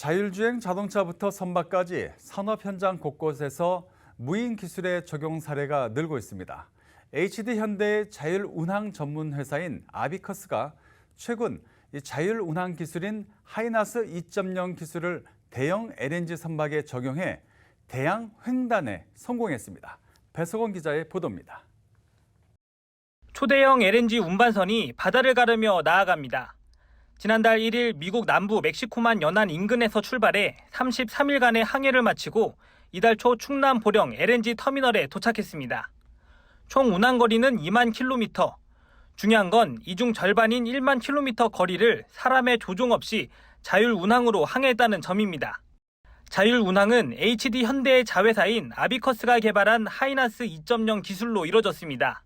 자율주행 자동차부터 선박까지 산업 현장 곳곳에서 무인 기술의 적용 사례가 늘고 있습니다. HD 현대의 자율 운항 전문 회사인 아비커스가 최근 이 자율 운항 기술인 하이나스 2.0 기술을 대형 LNG 선박에 적용해 대양 횡단에 성공했습니다. 배석원 기자의 보도입니다. 초대형 LNG 운반선이 바다를 가르며 나아갑니다. 지난달 1일 미국 남부 멕시코만 연안 인근에서 출발해 33일간의 항해를 마치고 이달 초 충남 보령 LNG 터미널에 도착했습니다. 총 운항 거리는 2만 킬로미터. 중요한 건 이중 절반인 1만 킬로미터 거리를 사람의 조종 없이 자율 운항으로 항해했다는 점입니다. 자율 운항은 HD 현대의 자회사인 아비커스가 개발한 하이나스 2.0 기술로 이뤄졌습니다.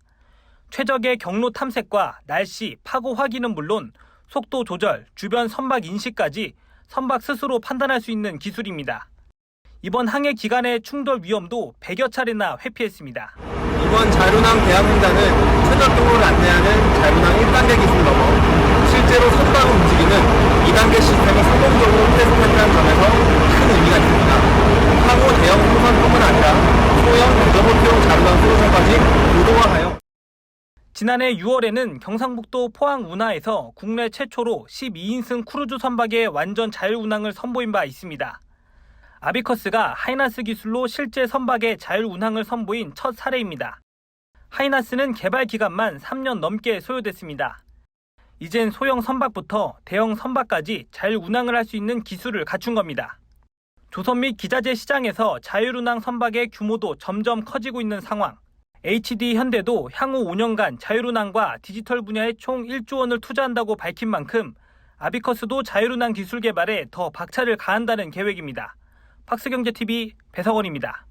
최적의 경로 탐색과 날씨, 파고 확인은 물론 속도 조절, 주변 선박 인식까지 선박 스스로 판단할 수 있는 기술입니다. 이번 항해 기간의 충돌 위험도 100여 차례나 회피했습니다. 이번 자율운항 대항횡단은 최저도를 안내하는 자율운항 1단계 기술을 넘어 실제로 선박을 움직이는 2단계 시스템을 성공적으로 테스트했다는 점에서 큰 의미가 있습니다. 향후 대형 호선뿐만 아니라 소형 대저보트용 자율운항 솔루션까지 고도화하여 지난해 6월에는 경상북도 포항 운하에서 국내 최초로 12인승 크루즈 선박의 완전 자율 운항을 선보인 바 있습니다. 아비커스가 하이나스 기술로 실제 선박의 자율 운항을 선보인 첫 사례입니다. 하이나스는 개발 기간만 3년 넘게 소요됐습니다. 이젠 소형 선박부터 대형 선박까지 자율 운항을 할 수 있는 기술을 갖춘 겁니다. 조선 및 기자재 시장에서 자율 운항 선박의 규모도 점점 커지고 있는 상황. HD 현대도 향후 5년간 자율운항과 디지털 분야에 총 1조 원을 투자한다고 밝힌 만큼 아비커스도 자율운항 기술 개발에 더 박차를 가한다는 계획입니다. 박스경제TV 배석원입니다.